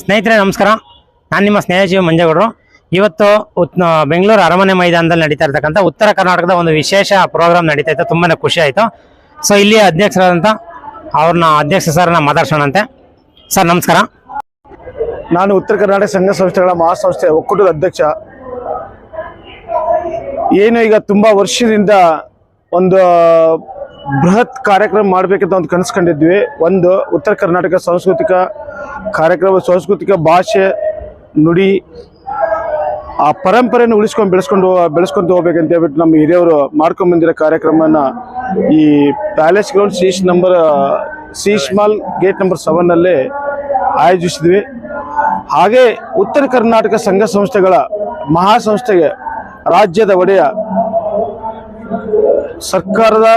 ಸ್ನೇಹಿತರೆ, ನಮಸ್ಕಾರ. ನಾನು ನಿಮ್ಮ ಸ್ನೇಹಜೀವಿ ಮಂಜೇಗೌಡರು. ಇವತ್ತು ಉತ್ ಬೆಂಗಳೂರು ಅರಮನೆ ಮೈದಾನದಲ್ಲಿ ನಡೀತಾ ಇರ್ತಕ್ಕಂಥ ಉತ್ತರ ಕರ್ನಾಟಕದ ಒಂದು ವಿಶೇಷ ಪ್ರೋಗ್ರಾಮ್ ನಡೀತಾ ಇತ್ತು. ತುಂಬಾ ಖುಷಿ ಆಯಿತು. ಸೊ ಇಲ್ಲಿ ಅಧ್ಯಕ್ಷರಾದಂಥ ಅವ್ರನ್ನ, ಅಧ್ಯಕ್ಷ ಸರ್ನ ಮಾತಾಡ್ಸೋಣಂತೆ ಸರ್, ನಮಸ್ಕಾರ. ನಾನು ಉತ್ತರ ಕರ್ನಾಟಕ ಸಂಘ ಸಂಸ್ಥೆಗಳ ಮಹಾಸಂಸ್ಥೆ ಒಕ್ಕೂಟದ ಅಧ್ಯಕ್ಷ. ಏನು ಈಗ ತುಂಬಾ ವರ್ಷದಿಂದ ಒಂದು ಬೃಹತ್ ಕಾರ್ಯಕ್ರಮ ಮಾಡಬೇಕಂತ ಒಂದು ಕನಸು ಕಂಡಿದ್ವಿ ಒಂದು, ಉತ್ತರ ಕರ್ನಾಟಕ ಸಾಂಸ್ಕೃತಿಕ ಕಾರ್ಯಕ್ರಮ, ಸಾಂಸ್ಕೃತಿಕ ಭಾಷೆ ನುಡಿ, ಆ ಪರಂಪರೆಯನ್ನು ಉಳಿಸ್ಕೊಂಡು ಬೆಳೆಸ್ಕೊಂಡು ಬೆಳೆಸ್ಕೊಂಡು ಹೋಗ್ಬೇಕಂತ ಹೇಳ್ಬಿಟ್ಟು ನಮ್ಮ ಹಿರಿಯವರು ಮಾಡ್ಕೊಂಬಂದಿರೋ ಕಾರ್ಯಕ್ರಮನ ಈ ಪ್ಯಾಲೇಸ್ ಗ್ರೌಂಡ್ ಸೀಸ್ ನಂಬರ್, ಸೀಸ್ ಮಾಲ್ ಗೇಟ್ ನಂಬರ್ ಸೆವೆನ್ನಲ್ಲಿ ಆಯೋಜಿಸಿದ್ವಿ. ಹಾಗೆ ಉತ್ತರ ಕರ್ನಾಟಕ ಸಂಘ ಸಂಸ್ಥೆಗಳ ಮಹಾಸಂಸ್ಥೆಗೆ ರಾಜ್ಯದ ಒಡೆಯ ಸರ್ಕಾರದ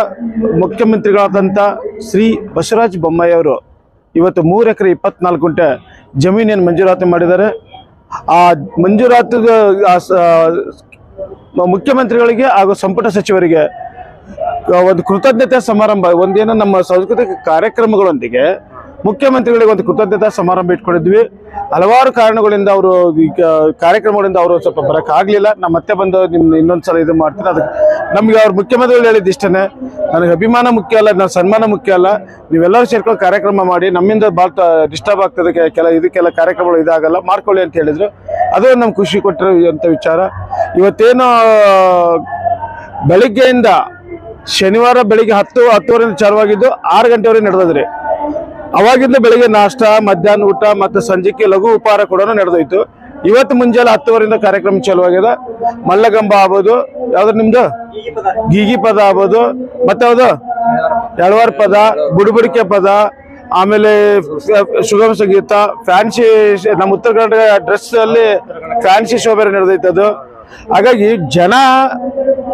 ಮುಖ್ಯಮಂತ್ರಿಗಳಾದಂಥ ಶ್ರೀ ಬಸವರಾಜ ಬೊಮ್ಮಾಯಿಯವರು ಇವತ್ತು ಮೂರು ಎಕರೆ ಇಪ್ಪತ್ನಾಲ್ಕು ಗುಂಟೆ ಜಮೀನೇನು ಮಂಜೂರಾತಿ ಮಾಡಿದ್ದಾರೆ. ಆ ಮಂಜೂರಾತಿ ಮುಖ್ಯಮಂತ್ರಿಗಳಿಗೆ ಹಾಗೂ ಸಂಪುಟ ಸಚಿವರಿಗೆ ಒಂದು ಕೃತಜ್ಞತೆ ಸಮಾರಂಭ, ಒಂದೇನೋ ನಮ್ಮ ಸಾಂಸ್ಕೃತಿಕ ಕಾರ್ಯಕ್ರಮಗಳೊಂದಿಗೆ ಮುಖ್ಯಮಂತ್ರಿಗಳಿಗೆ ಒಂದು ಕೃತಜ್ಞತಾ ಸಮಾರಂಭ ಇಟ್ಕೊಂಡಿದ್ವಿ. ಹಲವಾರು ಕಾರಣಗಳಿಂದ ಅವರು ಕಾರ್ಯಕ್ರಮಗಳಿಂದ ಅವರು ಸ್ವಲ್ಪ ಬರೋಕ್ಕಾಗಲಿಲ್ಲ. ನಮ್ಮ ಮತ್ತೆ ಬಂದು ನಿಮ್ಮ ಇನ್ನೊಂದ್ಸಲ ಇದು ಮಾಡ್ತೀನಿ. ಅದಕ್ಕೆ ನಮಗೆ ಅವ್ರ ಮುಖ್ಯಮಂತ್ರಿಗಳು ಹೇಳಿದ್ದು ಇಷ್ಟನೇ. ನನಗೆ ಅಭಿಮಾನ ಮುಖ್ಯ ಅಲ್ಲ ನನ್ನ ಸನ್ಮಾನ ಮುಖ್ಯ ಅಲ್ಲ. ನೀವೆಲ್ಲರೂ ಸೇರ್ಕೊಂಡು ಕಾರ್ಯಕ್ರಮ ಮಾಡಿ, ನಮ್ಮಿಂದ ಭಾಳ ಡಿಸ್ಟರ್ಬ್ ಆಗ್ತದೆ. ಕೆಲ ಇದಕ್ಕೆಲ್ಲ ಕಾರ್ಯಕ್ರಮಗಳು ಇದಾಗಲ್ಲ, ಮಾಡ್ಕೊಳ್ಳಿ ಅಂತ ಹೇಳಿದ್ರು. ಅದೇ ನಮ್ಗೆ ಖುಷಿ ಕೊಟ್ಟಿರುವಂಥ ವಿಚಾರ. ಇವತ್ತೇನು, ಬೆಳಿಗ್ಗೆಯಿಂದ ಶನಿವಾರ ಬೆಳಿಗ್ಗೆ ಹತ್ತು, ಹತ್ತುವರೆಯಿಂದ ಚಾಲುವಾಗಿದ್ದು ಆರು ಗಂಟೆವರೆಗೆ ನಡೆದದ್ರಿ. ಅವಾಗಿಂದ ಬೆಳಿಗ್ಗೆ ನಾಷ್ಟ, ಮಧ್ಯಾಹ್ನ ಊಟ ಮತ್ತು ಸಂಜೆಗೆ ಲಘು ಉಪಹಾರ ಕೂಡ ನಡೆದೋಯ್ತು. ಇವತ್ತು ಮುಂಜಾನೆ ಹತ್ತುವರೆಯಿಂದ ಕಾರ್ಯಕ್ರಮ ಚಾಲುವಾಗಿದೆ. ಮಲ್ಲಗಂಬ ಆಗ್ಬೋದು, ಯಾವ್ದು ನಿಮ್ದು? ಗೀಗಿ ಪದ ಆಗ್ಬೋದು. ಮತ್ತೆ ಯಾವುದು? ಎಳವಾರ್ ಪದ, ಬುಡುಬುಡಿಕೆ ಪದ, ಆಮೇಲೆ ಸುಗಮ ಸಂಗೀತ, ಫ್ಯಾನ್ಸಿ ನಮ್ಮ ಉತ್ತರ ಕರ್ನಾಟಕ ಡ್ರೆಸ್ ಅಲ್ಲಿ ಫ್ಯಾನ್ಸಿ ಶೋಭೆ ನಡೆದೈತೆ ಅದು ಹಾಗಾಗಿ ಜನ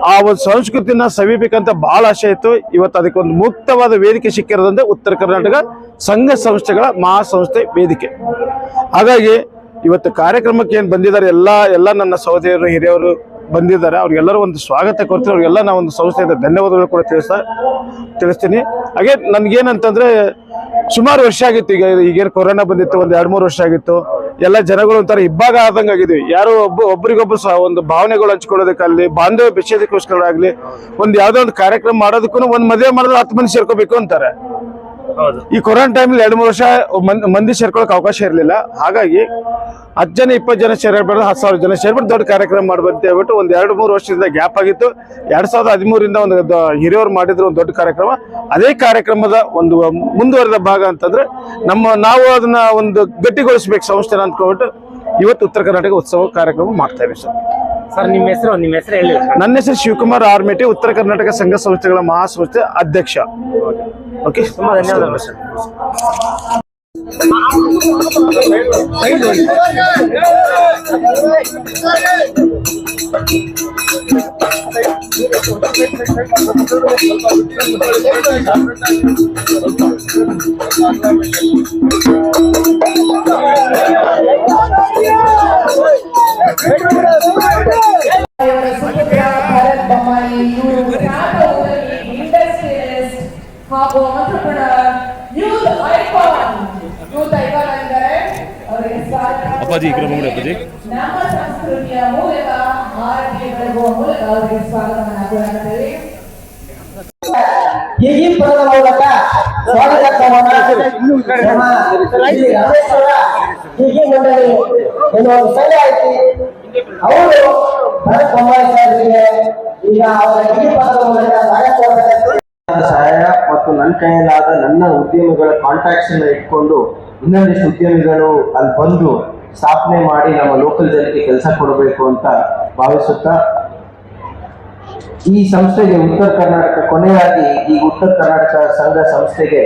ಆ ಒಂದು ಸಂಸ್ಕೃತಿನ ಸವಿಬೇಕಂತ ಬಹಳ ಆಸೆ ಇತ್ತು. ಇವತ್ತು ಅದಕ್ಕೊಂದು ಮುಕ್ತವಾದ ವೇದಿಕೆ ಸಿಕ್ಕಿರೋದಂದ್ರೆ ಉತ್ತರ ಕರ್ನಾಟಕ ಸಂಘ ಸಂಸ್ಥೆಗಳ ಮಹಾಸಂಸ್ಥೆ ವೇದಿಕೆ. ಹಾಗಾಗಿ ಇವತ್ತು ಕಾರ್ಯಕ್ರಮಕ್ಕೆ ಏನು ಬಂದಿದ್ದಾರೆ, ಎಲ್ಲ ಎಲ್ಲ ನನ್ನ ಸಹೋದರಿಯರು ಹಿರಿಯವರು ಬಂದಿದ್ದಾರೆ. ಅವ್ರಿಗೆಲ್ಲರೂ ಒಂದು ಸ್ವಾಗತ ಕೊಡ್ತೀನಿ. ಅವ್ರಿಗೆಲ್ಲ ನಾವು ಒಂದು ಸಂಸ್ಥೆಯಿಂದ ಧನ್ಯವಾದಗಳು ಕೂಡ ತಿಳಿಸ್ತಾ, ತಿಳಿಸ್ತೀನಿ. ಹಾಗೆ ನನಗೇನಂತಂದರೆ ಸುಮಾರು ವರ್ಷ ಆಗಿತ್ತು. ಈಗ, ಈಗೇನು ಕೊರೋನಾ ಬಂದಿತ್ತು, ಒಂದು ಎರಡು ಮೂರು ವರ್ಷ ಆಗಿತ್ತು. ಎಲ್ಲ ಜನಗಳು ಒಂಥರ ಇಬ್ಬಾಗ ಆದಂಗೆ ಆಗಿದ್ವಿ ಯಾರು ಒಬ್ಬ ಒಬ್ರಿಗೊಬ್ರು ಸಹ ಒಂದು ಭಾವನೆಗಳು ಹಂಚ್ಕೊಳ್ಳೋದಕ್ಕಾಗಲಿ ಬಾಂಧವ್ಯ ವಿಷಯದಕ್ಕೋಸ್ಕರ ಆಗಲಿ, ಒಂದು ಯಾವುದೋ ಒಂದು ಕಾರ್ಯಕ್ರಮ ಮಾಡೋದಕ್ಕೂ ಒಂದು ಮದುವೆ ಮಾಡಿದ್ರೆ ಹತ್ತು ಮಂದಿ ಸೇರ್ಕೋಬೇಕು ಅಂತಾರೆ. ಈ ಕೊರೋನಾ ಟೈಮಲ್ಲಿ ಎರಡು, ಮೂರು ವರ್ಷ ಮಂದಿ- ಸೇರ್ಕೊಳಕ್ ಅವಕಾಶ ಇರಲಿಲ್ಲ. ಹಾಗಾಗಿ ಹತ್ತು ಜನ, ಇಪ್ಪತ್ತು ಜನ ಸೇರ್ಬಾರ್ದು, ಹತ್ತು ಸಾವಿರ ಜನ ಸೇರ್ಬಿಟ್ಟು ದೊಡ್ಡ ಕಾರ್ಯಕ್ರಮ ಮಾಡ್ಬಂತ ಹೇಳ್ಬಿಟ್ಟು ಒಂದು ಎರಡು, ಮೂರು ವರ್ಷದಿಂದ ಗ್ಯಾಪ್ ಆಗಿತ್ತು. ಎರಡ್ ಸಾವಿರದ ಹದಿಮೂರಿಂದ ಒಂದು ಹಿರಿಯವರು ಮಾಡಿದ್ರು ಒಂದು ದೊಡ್ಡ ಕಾರ್ಯಕ್ರಮ. ಅದೇ ಕಾರ್ಯಕ್ರಮದ ಒಂದು ಮುಂದುವರೆದ ಭಾಗ ಅಂತಂದ್ರೆ ನಮ್ಮ, ನಾವು ಅದನ್ನ ಒಂದು ಗಟ್ಟಿಗೊಳಿಸ್ಬೇಕು ಸಂಸ್ಥೆನ ಅಂದ್ಕೊಂಡ್ಬಿಟ್ಟು ಇವತ್ತು ಉತ್ತರ ಕರ್ನಾಟಕ ಉತ್ಸವ ಕಾರ್ಯಕ್ರಮ ಮಾಡ್ತಾ ಇದ್ದೀವಿ ಸರ್. ಸರ್ ನಿಮ್ಮ ಹೆಸರು ನಿಮ್ಮ ಹೆಸರು ಹೇಳಿ. ನನ್ನ ಹೆಸರು ಶಿವಕುಮಾರ್ ಆರ್ಮೇಟಿ ಉತ್ತರ ಕರ್ನಾಟಕ ಸಂಘ ಸಂಸ್ಥೆಗಳ ಮಹಾಸಂಸ್ಥೆ ಅಧ್ಯಕ್ಷ. ಓಕೆ ತುಂಬಾ ಧನ್ಯವಾದಗಳು ಸರ್. ಇವರ ಸುಪುತ್ರ ಭರತ್ ಬೊಮ್ಮಾಯಿ ಇವರು ಖ್ಯಾತ ಉದ್ಯಮಿ ಇಂಡಸ್ಟ್ರಿಯಲಿಸ್ಟ್ ಹಾಗೂ entrepreneur, youth icon youth icon ಆಗಿದ್ದಾರೆ ಅವರಿಗೆ ಸ್ವಾಗತ ಅಪ್ಪಾಜಿ ಈ ಕಡೆ ಬಂದ್ಬಿಡಿ ಅಪ್ಪಾಜಿ ನಮ್ಮ ಸಂಸ್ಕೃತಿಯ ಮೂಲಕ ಆರತಿ ಬೆಳಗುವ ಮೂಲಕ ಅವರಿಗೆ ಸ್ವಾಗತವನ್ನು ಕೋರುತ್ತೇವೆ ಈ ಪದದ ಮೂಲಕ ಸ್ವಾಗತವನ್ನು ನಮ್ಮ ಹೀಗೆ ಮಂಡಳಿ ಒಂದು ಸಂಘ ಐತಿ ಅವರು ಈಗ ಅವರ ಮೂಲಕ ಸ್ವಾಗತ ಸಹಾಯ ಮತ್ತು ನನ್ನ ಕೈಯಲ್ಲಾದ ನನ್ನ ಉದ್ಯಮಿಗಳ ಕಾಂಟ್ಯಾಕ್ಟ್ಸ್ ಇಟ್ಕೊಂಡು ಇನ್ನೊಂದಿಷ್ಟು ಉದ್ಯಮಿಗಳು ಅಲ್ಲಿ ಬಂದು ಸ್ಥಾಪನೆ ಮಾಡಿ ನಮ್ಮ ಲೋಕಲ್ ಜನಕ್ಕೆ ಕೆಲಸ ಕೊಡಬೇಕು ಅಂತ ಭಾವಿಸುತ್ತಾ ಈ ಸಂಸ್ಥೆಗೆ ಉತ್ತರ ಕರ್ನಾಟಕ ಕೊನೆಯಾಗಿ ಈ ಉತ್ತರ ಕರ್ನಾಟಕ ಸಂಘ ಸಂಸ್ಥೆಗೆ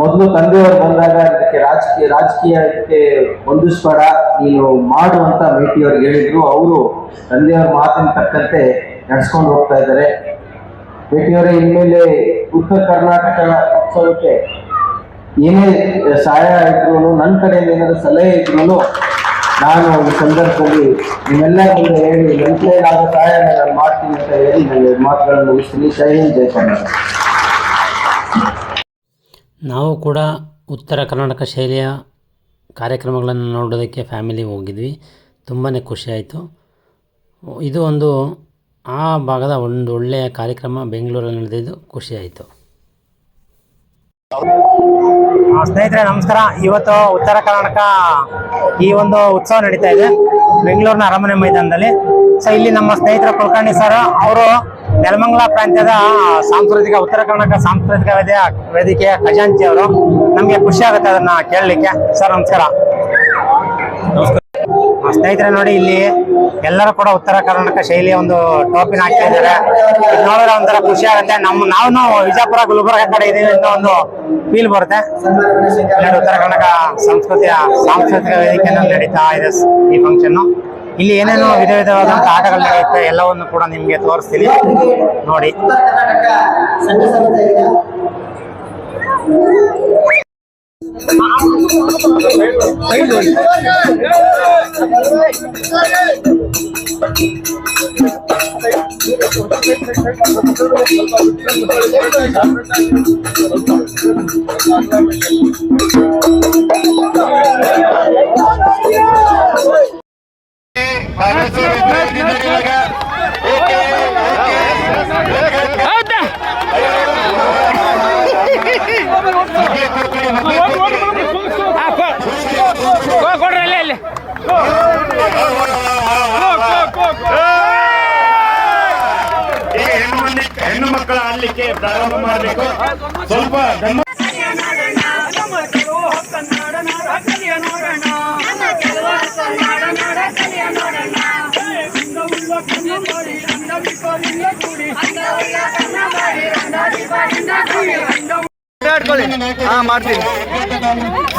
ಮೊದಲು ತಂದೆಯವರು ಬಂದಾಗ ಇದಕ್ಕೆ ರಾಜಕೀಯ, ರಾಜಕೀಯಕ್ಕೆ ಹೊಂದಿಸ್ಬೇಡ ನೀನು ಮಾಡು ಅಂತ ಮೇಟಿಯವ್ರಿಗೆ ಹೇಳಿದ್ರು. ಅವರು ತಂದೆಯವ್ರ ಮಾತಿನ ತಕ್ಕಂತೆ ನಡ್ಸ್ಕೊಂಡು ಹೋಗ್ತಾ ಇದ್ದಾರೆ. ಮೇಟಿಯವರೇ, ಇನ್ಮೇಲೆ ಉತ್ತರ ಕರ್ನಾಟಕ ಉತ್ಸವಕ್ಕೆ ಏನೇ ಸಹಾಯ ಇದ್ರು ನನ್ನ ಕಡೆಯಿಂದ ಏನಾದ್ರು ಸಲಹೆ ಇದ್ರು ನಾನು ಈ ಸಂದರ್ಭದಲ್ಲಿ ನಿಮ್ಮೆಲ್ಲ ಮುಂದೆ ಹೇಳಿ ನನ್ನ ಕೈಲಾದ ಸಹಾಯ ನಾನು ಮಾಡ್ತೀನಿ ಅಂತ ಹೇಳಿ, ನನ್ನ ಮಾತುಗಳನ್ನು ಮುಗಿಸ್ತೀನಿ. ಜೈ ಹಿಂದ್ ಕರ್ನಾಟಕ. ನಾವು ಕೂಡ ಉತ್ತರ ಕರ್ನಾಟಕ ಶೈಲಿಯ ಕಾರ್ಯಕ್ರಮಗಳನ್ನು ನೋಡೋದಕ್ಕೆ ಫ್ಯಾಮಿಲಿ ಹೋಗಿದ್ವಿ. ತುಂಬಾ ಖುಷಿಯಾಯಿತು ಇದು ಒಂದು ಆ ಭಾಗದ ಒಂದು ಒಳ್ಳೆಯ ಕಾರ್ಯಕ್ರಮ ಬೆಂಗಳೂರಲ್ಲಿ ನಡೆದಿದ್ದು ಖುಷಿಯಾಯಿತು ಸ್ನೇಹಿತರೆ, ನಮಸ್ಕಾರ. ಇವತ್ತು ಉತ್ತರ ಕರ್ನಾಟಕ ಈ ಒಂದು ಉತ್ಸವ ನಡೀತಾ ಇದೆ. ಬೆಂಗಳೂರಿನ ಅರಮನೆ ಮೈದಾನದಲ್ಲಿ. ಸೊ ಇಲ್ಲಿ ನಮ್ಮ ಸ್ನೇಹಿತರ ಕುಲಕರ್ಣಿ ಸರ್, ಅವರು ನೆಲಮಂಗಲ ಪ್ರಾಂತ್ಯದ ಸಾಂಸ್ಕೃತಿಕ, ಉತ್ತರ ಕರ್ನಾಟಕ ಸಾಂಸ್ಕೃತಿಕ ವೇದಿಕೆ ವೇದಿಕೆಯ ಖಜಾಂಚಿ ಅವರು ನಮಗೆ ಖುಷಿ ಆಗುತ್ತೆ ಅದನ್ನ ಕೇಳಲಿಕ್ಕೆ. ಸರ್, ನಮಸ್ಕಾರ. ಸ್ನೇಹಿತರೆ ನೋಡಿ, ಇಲ್ಲಿ ಎಲ್ಲರೂ ಕೂಡ ಉತ್ತರ ಕರ್ನಾಟಕ ಶೈಲಿಯ ಒಂದು ಟೋಪಿನ ಹಾಕಿದ್ದಾರೆ. ಇದ್ದಾರೆ ಇದ್ ನೋಡಿದ್ರೆ ಒಂಥರ ಖುಷಿ ಆಗುತ್ತೆ. ನಮ್ಮ ನಾವು ವಿಜಯಪುರ ಗುಲ್ಬರ್ಗ ಕಡೆ ಇದೀವಿ ಅಂತ ಒಂದು ಫೀಲ್ ಬರುತ್ತೆ. ಉತ್ತರ ಕರ್ನಾಟಕ ಸಂಸ್ಕೃತಿಯ, ಸಾಂಸ್ಕೃತಿಕ ವೇದಿಕೆಯಲ್ಲಿ ನಡೀತಾ ಇದೆ ಈ ಫಂಕ್ಷನ್ ಇಲ್ಲಿ ಏನೇನು ವಿಧ ವಿಧವಾದಂತ ಆಟಗಳು ನಡೆಯುತ್ತೆ ಎಲ್ಲವನ್ನು ಕೂಡ ನಿಮ್ಗೆ ತೋರಿಸ್ತೀನಿ. ನೋಡಿ. ಹೆಣ್ಣು ಮಕ್ಕಳ ಆಡ್ಲಿಕ್ಕೆ ಪ್ರಾರಂಭ ಮಾಡಬೇಕು. ಸ್ವಲ್ಪ ಕನ್ನಡ ನಾಡ ಕಲಿಯ ನೋಡೋಣ. ಉತ್ತರ ಕರ್ನಾಟಕ ಸಂಘ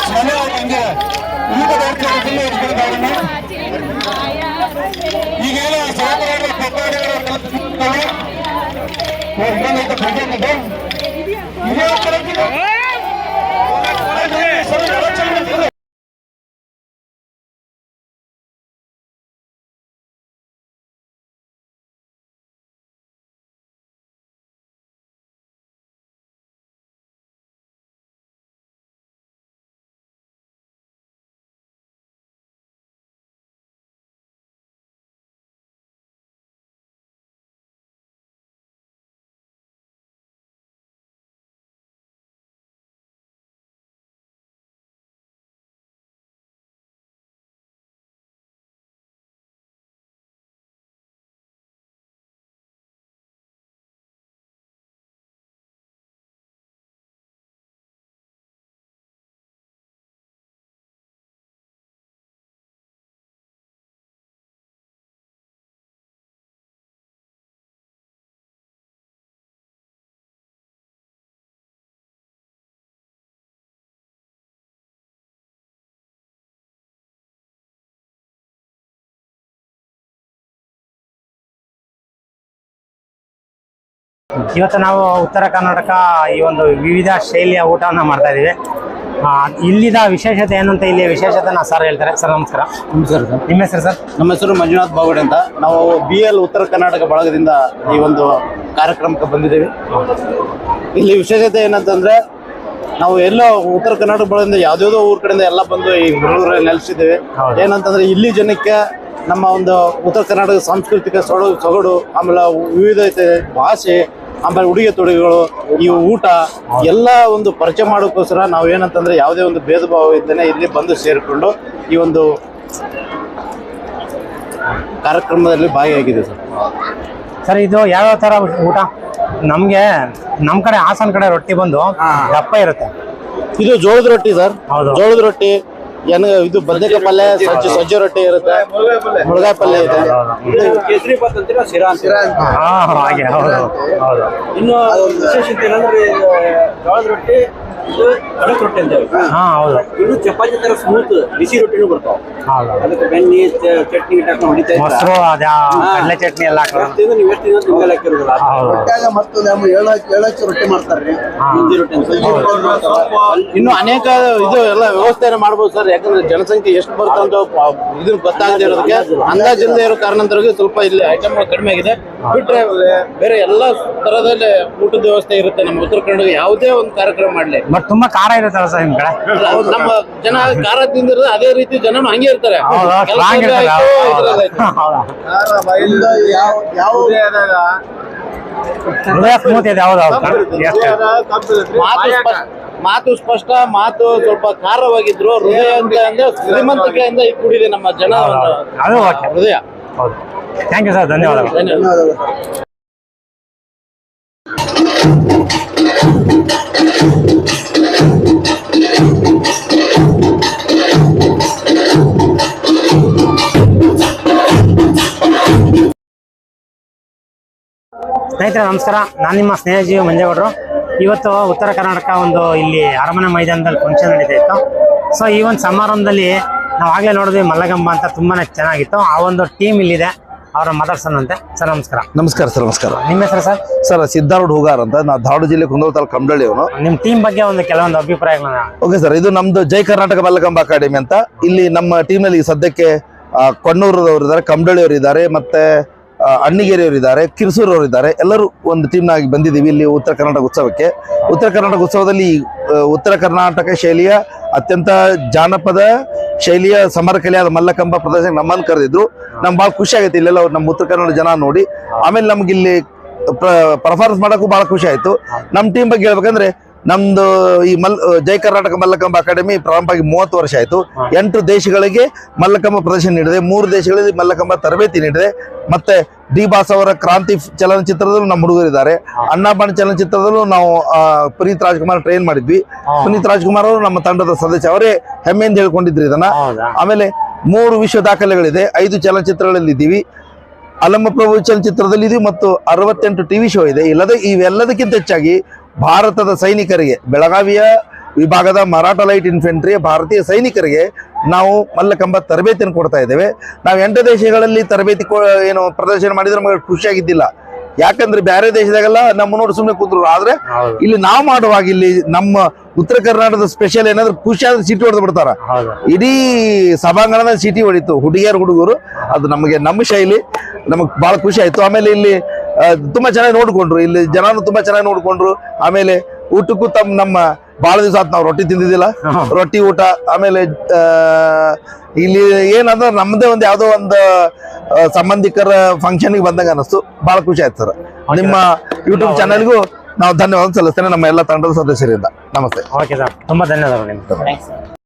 ಸಂಸ್ಥೆಯ ಈಗ ಹೆಣ್ಣು ಮಂದಿ ಹೆಣ್ಣು ಮಕ್ಕಳ ಆಡ್ಲಿಕ್ಕೆ ಪ್ರಾರಂಭ ಮಾಡಬೇಕು ಸ್ವಲ್ಪ ಗಂಡು ಇವತ್ತು ನಾವು ಉತ್ತರ ಕರ್ನಾಟಕ ಈ ಒಂದು ವಿವಿಧ ಶೈಲಿಯ ಊಟವನ್ನು ಮಾಡ್ತಾ ಇದ್ದೀವಿ ಇಲ್ಲಿದ ವಿಶೇಷತೆ ಏನಂತ ಇಲ್ಲಿ ವಿಶೇಷತೆನ ಸರ್ ಹೇಳ್ತಾರೆ. ಸರ್ ನಮಸ್ಕಾರ. ನಮಸ್ಕಾರ ಸರ್ ನಿಮ್ಮ ಹೆಸರು ಸರ್ ನಮ್ಮ ಹೆಸರು ಮಂಜುನಾಥ್ ಬಾಗುಡೆ ಅಂತ. ನಾವು ಬಿ ಎಲ್ ಉತ್ತರ ಕರ್ನಾಟಕ ಬಳಗದಿಂದ ಈ ಒಂದು ಕಾರ್ಯಕ್ರಮಕ್ಕೆ ಬಂದಿದ್ದೇವೆ. ಇಲ್ಲಿ ವಿಶೇಷತೆ ಏನಂತಂದ್ರೆ ನಾವು ಎಲ್ಲೋ ಉತ್ತರ ಕರ್ನಾಟಕ ಬಳಗದಿಂದ ಯಾವ್ದಾವ್ದೋ ಊರ್ ಕಡೆಯಿಂದ ಎಲ್ಲ ಬಂದು ಈ ಬೆಂಗಳೂರಲ್ಲಿ ನೆಲೆಸಿದ್ದೇವೆ. ಏನಂತಂದ್ರೆ ಇಲ್ಲಿ ಜನಕ್ಕೆ ನಮ್ಮ ಒಂದು ಉತ್ತರ ಕರ್ನಾಟಕ ಸಾಂಸ್ಕೃತಿಕ ಸೊಗಡು ಸೊಗಡು ಆಮೇಲೆ ವಿವಿಧತೆ ಭಾಷೆ ಆಮೇಲೆ ಉಡುಗೆ ತೊಡುಗೆಗಳು ಈ ಊಟ ಎಲ್ಲ ಒಂದು ಪರಿಚಯ ಮಾಡೋಕ್ಕೋಸ್ಕರ ನಾವು ಏನಂತಂದ್ರೆ ಯಾವುದೇ ಒಂದು ಭೇದ ಭಾವ ಇದ್ದೇನೆ ಇಲ್ಲಿ ಬಂದು ಸೇರಿಕೊಂಡು ಈ ಒಂದು ಕಾರ್ಯಕ್ರಮದಲ್ಲಿ ಭಾಗಿಯಾಗಿದೆ ಸರ್. ಸರ್ ಇದು ಯಾವ್ಯಾವ ತರ ಊಟ? ನಮ್ಗೆ ನಮ್ ಕಡೆ ಹಾಸನ ಕಡೆ ರೊಟ್ಟಿ ಬಂದು ದಪ್ಪ ಇರುತ್ತೆ. ಇದು ಜೋಳದ ರೊಟ್ಟಿ ಸರ್. ಜೋಳದ ರೊಟ್ಟಿ ಏನ ಇದು ಬದನೆಕಾಯಿ ಪಲ್ಯ ಸಜ್ಜೆ ಸಜ್ಜೆ ರೊಟ್ಟಿ ಇರುತ್ತೆ. ಮುಳಗಾಯಿ ಪಲ್ಯ ಇದೆ. ಕೇಸರಿ ಬಾತ್ ಅಂತೀರಾ? ಶಿರಾ ಅಂತೀರಾ? ಹಾಗೆ ಹೌದು ಹೌದು. ಇನ್ನು ವಿಶೇಷತೆ ಏನಂದ್ರೆ ಜೋಳದ ರೊಟ್ಟಿ ಇದು ಕಡಕ್ ರೊಟ್ಟಿ ಅಂತೇವೆ ಹಾ ಹೌದು. ಇನ್ನು ಚಪಾತಿ ತರ ಸ್ಮೂತ್ ಬಿಸಿ ರೊಟ್ಟಿನೂ ಬರ್ತಾವ. ಹೌದು. ಅದಕ್ಕೆ ಬೆಣ್ಣೆ ಚ- ಚಟ್ನಿ ಗಿಟ್ಟಿ ಹಾಕೊಂಡು ಹೊಡಿತಾ ಮೊಸರು ಅದ್ಯಾ ಕಡಲೆ ಚಟ್ನಿ ಎಲ್ಲ ಹಾಕೋದು. ನೀವು ಎಷ್ಟು ದಿನ ತಿಂಗಳು ಹಾಕಿರೋದಿಲ್ಲ ಹೌದು. ಮತ್ತು ನಮ್ಮ ಏಳಕ್ಕೆ ಏಳಕ್ಕೆ ರೊಟ್ಟಿ ಮಾಡ್ತಾರೆ ಹಾ. ಹಿಂದಿ ರೊಟ್ಟಿ ಅಂತ. ಇನ್ನು ಅನೇಕ ಇದು ಎಲ್ಲ ವ್ಯವಸ್ಥೆಯನ್ನು ಮಾಡ್ಬೋದು ಸರ್. ಯಾಕಂದ್ರೆ ಜನಸಂಖ್ಯೆ ಎಷ್ಟು ಬರುತ್ತೆ ಅಂತ ಪ- ಇದು ಗೊತ್ತಾಗದೇ ಇರೋದಕ್ಕೆ ಅಂದಾಜಿಲ್ಲದೆ ಇರೋ ಕಾರಣಂತರವಾಗಿ ಸ್ವಲ್ಪ ಇಲ್ಲಿ ಐಟಮ್ ಕಡಿಮೆ ಆಗಿದೆ. ಬಿಟ್ರೆ ಬೇರೆ ಎಲ್ಲ ತರದಲ್ಲಿ ಊಟದ ವ್ಯವಸ್ಥೆ ಇರುತ್ತೆ. ನಮ್ಮ ಉತ್ತರ ಕನ್ನಡ ಯಾವುದೇ ಒಂದು ಕಾರ್ಯಕ್ರಮ ಮಾಡಲಿ. ಬಟ್ ತುಂಬಾ ಖಾರ ಇರುತ್ತಲ್ಲ ಸರ್ ನಿಮ್ ಕಡೆ. ನಮ್ಮ ಜನ ಖಾರ ತಿಂದಿರೋದು ಅದೇ ರೀತಿ ಜನ ಹಂಗೆ ಇರ್ತಾರೆ. ಹೌದಾ ಆಯ್ತು, ಇದ್ರಲ್ಲಿ ಆಯ್ತು. ಹೃದಯ ಸ್ಮೂತ್ ಇದೆ ಹೌದೌದು ಹೌದು ಮಾತು ಸ್ಪಷ್ಟ- ಮಾತು ಸ್ಪಷ್ಟ ಮಾತು ಸ್ವಲ್ಪ ಖಾರವಾಗಿದ್ರು ಹೃದಯ ಅಂತ ಅಂದ್ರೆ ಶ್ರೀಮಂತಿಕೆಯಿಂದ ಈ ಕೂಡಿದೆ ನಮ್ಮ ಜನ ಒಂದು ಅದು ಓಕೆ. ಹೃದಯ. ಹೌದು. ಥ್ಯಾಂಕ್ ಯು ಸರ್ ಧನ್ಯವಾದಗಳು. ಸ್ನೇಹಿತರೆ ನಮಸ್ಕಾರ. ನಾನು ನಿಮ್ಮ ಸ್ನೇಹಜೀವಿ ಮಂಜೇಗೌಡರು. ಇವತ್ತು ಉತ್ತರ ಕರ್ನಾಟಕ ಒಂದು ಇಲ್ಲಿ ಅರಮನೆ ಮೈದಾನದಲ್ಲಿ ಫಂಕ್ಷನ್ ನಡೀತಾ ಇತ್ತು. ಸೊ ಈ ಒಂದು ಸಮಾರಂಭದಲ್ಲಿ ನಾವು ಆಗಲೇ ನೋಡಿದ್ವಿ ಮಲ್ಲಗಂಬ ಅಂತ ತುಂಬಾ ಚೆನ್ನಾಗಿತ್ತು. ಆ ಒಂದು ಟೀಮ್ ಇಲ್ಲಿದೆ. ಅವರ ಮಾತಾಡ್ಸೋಣಂತೆ ಸರ್ ನಮಸ್ಕಾರ. ನಮಸ್ಕಾರ ಸರ್ ನಮಸ್ಕಾರ. ನಿಮ್ಮ ಹೆಸರು ಸರ್ ಸರ್ ಸಿದ್ಧಾರೂಢ ಹೂಗಾರ್ ಅಂತ. ನಾ ಧಾರವಾಡ ಜಿಲ್ಲೆ ಕುಂದೂರು ತಾಲೂಕು ಕಂಬಳಿ ಅವನು. ನಿಮ್ಮ ಟೀಮ್ ಬಗ್ಗೆ ಒಂದು ಕೆಲವೊಂದು ಅಭಿಪ್ರಾಯಗಳನ್ನ ಓಕೆ ಸರ್ ಇದು ನಮ್ದು ಜೈ ಕರ್ನಾಟಕ ಮಲ್ಲಗಂಬ ಅಕಾಡೆಮಿ ಅಂತ. ಇಲ್ಲಿ ನಮ್ಮ ಟೀಮ್ನಲ್ಲಿ ಸದ್ಯಕ್ಕೆ ಕೊಣ್ಣೂರದವರು ಇದ್ದಾರೆ ಕಂಬಳಿಯವರು ಇದ್ದಾರೆ. ಮತ್ತೆ ಆ, ಅಣ್ಣಿಗೇರಿಯವರು ಇದ್ದಾರೆ ಕಿರ್ಸೂರವರು ಇದ್ದಾರೆ ಎಲ್ಲರೂ ಒಂದು ಟೀಮ್ನಾಗಿ ಬಂದಿದ್ದೀವಿ ಇಲ್ಲಿ ಉತ್ತರ ಕರ್ನಾಟಕ ಉತ್ಸವಕ್ಕೆ. ಉತ್ತರ ಕರ್ನಾಟಕ ಉತ್ಸವದಲ್ಲಿ ಉತ್ತರ ಕರ್ನಾಟಕ ಶೈಲಿಯ ಅತ್ಯಂತ ಜಾನಪದ ಶೈಲಿಯ ಸಮರ ಕಲೆಯಾದ ಮಲ್ಲಕಂಬ ಪ್ರದರ್ಶನ ನಮ್ಮನ್ನು ಕರೆದಿದ್ರು. ನಮ್ಗೆ ಭಾಳ ಖುಷಿ ಆಗೈತೆ ಇಲ್ಲೆಲ್ಲ ನಮ್ಮ ಉತ್ತರ ಕನ್ನಡ ಜನ ನೋಡಿ. ಆಮೇಲೆ ನಮ್ಗೆ ಇಲ್ಲಿ ಪರ್ಫಾರ್ಮೆನ್ಸ್ ಮಾಡೋಕ್ಕೂ ಭಾಳ ಖುಷಿ ಆಯಿತು. ನಮ್ಮ ಟೀಮ್ ಬಗ್ಗೆ ಹೇಳ್ಬೇಕಂದ್ರೆ ನಮ್ದು ಈ ಮಲ್ ಜಯ ಕರ್ನಾಟಕ ಮಲ್ಲಕಂಬ ಅಕಾಡೆಮಿ ಪ್ರಾರಂಭವಾಗಿ ಮೂವತ್ತು ವರ್ಷ ಆಯ್ತು. ಎಂಟು ದೇಶಗಳಿಗೆ ಮಲ್ಲಕಂಬ ಪ್ರದರ್ಶನ ನೀಡಿದೆ. ಮೂರು ದೇಶಗಳಲ್ಲಿ ಮಲ್ಲಕಂಬ ತರಬೇತಿ ನೀಡಿದೆ. ಮತ್ತೆ ಡಿ ಬಾಸ್ ಅವರ ಕ್ರಾಂತಿ ಚಲನಚಿತ್ರದಲ್ಲೂ ನಮ್ಮ ಹುಡುಗರಿದ್ದಾರೆ ಅಣ್ಣಾಬಾಣ ಚಲನಚಿತ್ರದಲ್ಲೂ ನಾವು ಪುನೀತ್ ರಾಜ್ಕುಮಾರ್ ಟ್ರೈನ್ ಮಾಡಿದ್ವಿ. ಪುನೀತ್ ರಾಜ್ಕುಮಾರ್ ಅವರು ನಮ್ಮ ತಂಡದ ಸದಸ್ಯ. ಅವರೇ ಹೆಮ್ಮೆಯಿಂದ ಹೇಳ್ಕೊಂಡಿದ್ರು ಇದನ್ನ. ಆಮೇಲೆ ಮೂರು ವಿಶ್ವ ದಾಖಲೆಗಳಿದೆ. ಐದು ಚಲನಚಿತ್ರಗಳಲ್ಲಿ ಇದ್ದೀವಿ ಅಲಮ್ಮ ಪ್ರಭು ಚಲನಚಿತ್ರದಲ್ಲಿ ಇದೀವಿ ಮತ್ತು ಅರವತ್ತೆಂಟು ಟಿವಿ ಶೋ ಇದೆ. ಇಲ್ಲದೆ ಇವೆಲ್ಲದಕ್ಕಿಂತ ಹೆಚ್ಚಾಗಿ ಭಾರತದ ಸೈನಿಕರಿಗೆ ಬೆಳಗಾವಿಯ ವಿಭಾಗದ ಮರಾಠ ಲೈಟ್ ಇನ್ಫೆಂಟ್ರಿಯ ಭಾರತೀಯ ಸೈನಿಕರಿಗೆ ನಾವು ಮಲ್ಲಕಂಬ ತರಬೇತಿಯನ್ನು ಕೊಡ್ತಾ ಇದ್ದೇವೆ. ನಾವು ಎಂಟು ದೇಶಗಳಲ್ಲಿ ತರಬೇತಿ ಏನು ಪ್ರದರ್ಶನ ಮಾಡಿದ್ರೆ ನಮಗೆ ಖುಷಿಯಾಗಿದ್ದಿಲ್ಲ. ಯಾಕಂದ್ರೆ ಬೇರೆ ದೇಶದಾಗೆಲ್ಲ ನಮ್ಮ ನೋಡಿ ಸುಮ್ಮನೆ ಕೂತರು. ಆದ್ರೆ ಇಲ್ಲಿ ನಾವು ಮಾಡುವಾಗ ಇಲ್ಲಿ ನಮ್ಮ ಉತ್ತರ ಕರ್ನಾಟಕದ ಸ್ಪೆಷಲ್ ಏನಾದ್ರು ಖುಷಿ ಆದ್ರೆ ಸಿಟಿ ಹೊಡೆದು ಬಿಡ್ತಾರ. ಇಡೀ ಸಭಾಂಗಣದ ಸಿಟಿ ಹೊಡಿತು. ಹುಡುಗಿಯರು ಹುಡುಗರು ಅದು ನಮಗೆ ನಮ್ಮ ಶೈಲಿ. ನಮಗೆ ಬಹಳ ಖುಷಿ ಆಯ್ತು. ಆಮೇಲೆ ಇಲ್ಲಿ ತುಂಬಾ ಚೆನ್ನಾಗಿ ನೋಡ್ಕೊಂಡ್ರು. ಇಲ್ಲಿ ಜನನು ತುಂಬಾ ಚೆನ್ನಾಗಿ ನೋಡ್ಕೊಂಡ್ರು. ಆಮೇಲೆ ಊಟಕ್ಕೂ ತಮ್ಮ ನಮ್ಮ ಬಹಳ ದಿವಸ ಆತ್ ನಾವು ರೊಟ್ಟಿ ತಿಂದಿದ್ದಿಲ್ಲ. ರೊಟ್ಟಿ ಊಟ ಆಮೇಲೆ ಆ, ಇಲ್ಲಿ ಏನಂದ್ರೆ ನಮ್ದೇ ಒಂದು ಯಾವುದೋ ಒಂದು ಸಂಬಂಧಿಕರ ಫಂಕ್ಷನ್ಗೆ ಬಂದಂಗ ಅನಿಸ್ತು. ಬಹಳ ಖುಷಿ ಆಯ್ತು ಸರ್. ನಿಮ್ಮ ಯೂಟ್ಯೂಬ್ ಚಾನೆಲ್ಗೂ ನಾವು ಧನ್ಯವಾದ ಸಲ್ಲಿಸ್ತೇನೆ ನಮ್ಮ ಎಲ್ಲ ತಂಡದ ಸದಸ್ಯರಿಂದ. ನಮಸ್ತೆ. Okay sir. ತುಂಬಾ ಧನ್ಯವಾದಗಳು ನಿಮ್ಗೆ.